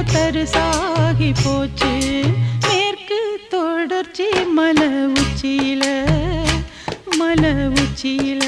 தருசாகி போச்சு. மேற்கு தொடர்ச்சி மலை உச்சியில மலை உச்சியில.